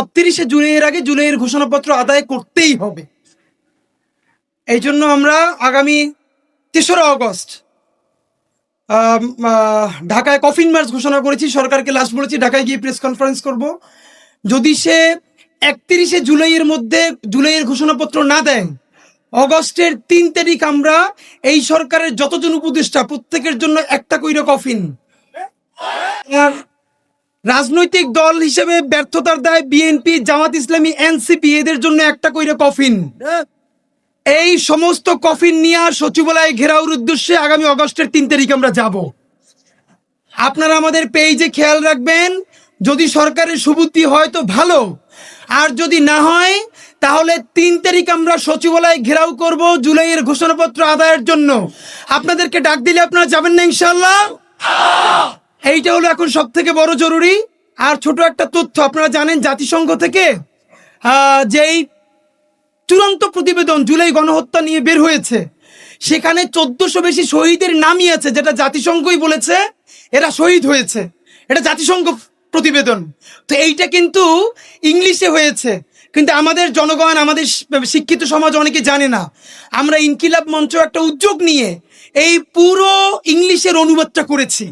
ছত্রিশে জুলাইয়ের আগে জুলাইয়ের ঘোষণাপত্র আদায় করতেই হবে। এই জন্য আমরা আগামী তেসরা অগস্ট ঢাকায় কফিন মার্চ ঘোষণা করেছি, সরকারকে লাস্ট বলেছি, ঢাকায় গিয়ে প্রেস কনফারেন্স করব। যদি সে একত্রিশে জুলাইয়ের মধ্যে জুলাইয়ের ঘোষণাপত্র না দেয়, অগস্টের তিন তারিখ আমরা এই সরকারের যতজন উপদেষ্টা, প্রত্যেকের জন্য একটা কইরা কফিন। আর রাজনৈতিক দল হিসেবে ব্যর্থতার দায় বিএনপি, জামাত ইসলামী, এনসিপি, এদের জন্য একটা কইরে কফিন। এই সমস্ত কফিন নিয়ে সচিবালয় ঘেরাওর উদ্দেশ্যে আগামী অগস্টের তিন তারিখ আমরা যাব। আপনারা আমাদের পেজে খেয়াল রাখবেন, যদি সরকারের সুবুদ্ধি হয় তো ভালো, আর যদি না হয়, তাহলে তিন তারিখ আমরা সচিবালয় ঘেরাও করব জুলাইয়ের ঘোষণাপত্র আদায়ের জন্য। আপনাদেরকে ডাক দিলে আপনারা যাবেন না ইনশাল্লাহ এইটা হলো এখন সব থেকে বড় জরুরি। আর ছোট একটা তথ্য, আপনারা জানেন জাতিসংঘ থেকে যেই চূড়ান্ত প্রতিবেদন জুলাই গণহত্যা নিয়ে বের হয়েছে, সেখানে চোদ্দশো বেশি শহীদের নামই আছে, যেটা জাতিসংঘই বলেছে, এরা শহীদ হয়েছে। এটা জাতিসংঘ প্রতিবেদন। তো এইটা কিন্তু ইংলিশে হয়েছে। কিন্তু আমাদের জনগণ, আমাদের শিক্ষিত সমাজ অনেকে জানে না। আমরা ইনকিলাব মঞ্চ একটা উদ্যোগ নিয়ে এই পুরো ইংলিশের অনুবাদটা করেছি।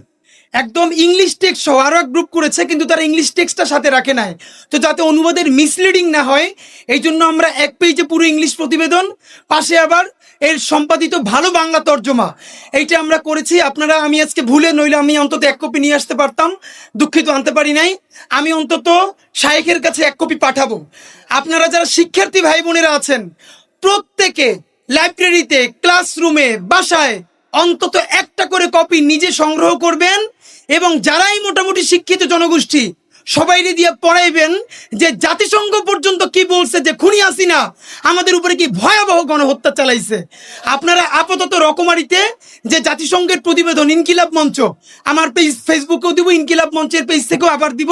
একদম ইংলিশ টেক্সট সহ আরও এক গ্রুপ করেছে, কিন্তু তারা ইংলিশ টেক্সটটা সাথে রাখে নাই। তো যাতে অনুবাদের মিসলিডিং না হয়, এই জন্য আমরা এক পেজে পুরো ইংলিশ প্রতিবেদন, পাশে আবার এর সম্পাদিত ভালো বাংলা তর্জমা। এইটা আমরা করেছি, আপনারা, আমি আজকে ভুলে, নইলে আমি অন্তত এক কপি নিয়ে আসতে পারতাম, দুঃখিত, আনতে পারি নাই। আমি অন্তত শায়েখের কাছে এক কপি পাঠাবো। আপনারা যারা শিক্ষার্থী ভাই বোনেরা আছেন, প্রত্যেকে লাইব্রেরিতে ক্লাসরুমে বাসায় অন্তত একটা করে কপি নিজে সংগ্রহ করবেন। এবং যারাই মোটামুটি শিক্ষিত জনগোষ্ঠী সবাইরে দিয়ে পড়াইবেন যে জাতিসংঘ পর্যন্ত কি বলছে যে খুনি হাসিনা, আমাদের উপরে কি ভয়াবহ গণহত্যা চালাইছে। আপনারা আপাতত রকমারিতে যে জাতিসংঘের প্রতিবেদন ইনকিলাব মঞ্চ, আমার পেজ ফেসবুকেও দিব, ইনকিলাব মঞ্চের পেজ থেকেও আবার দিব,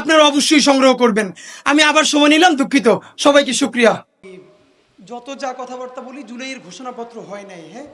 আপনারা অবশ্যই সংগ্রহ করবেন। আমি আবার সময় নিলাম, দুঃখিত। সবাইকে শুক্রিয়া। যত যা কথাবার্তা বলি, জুলাইয়ের ঘোষণাপত্র হয় নাই হ্যাঁ?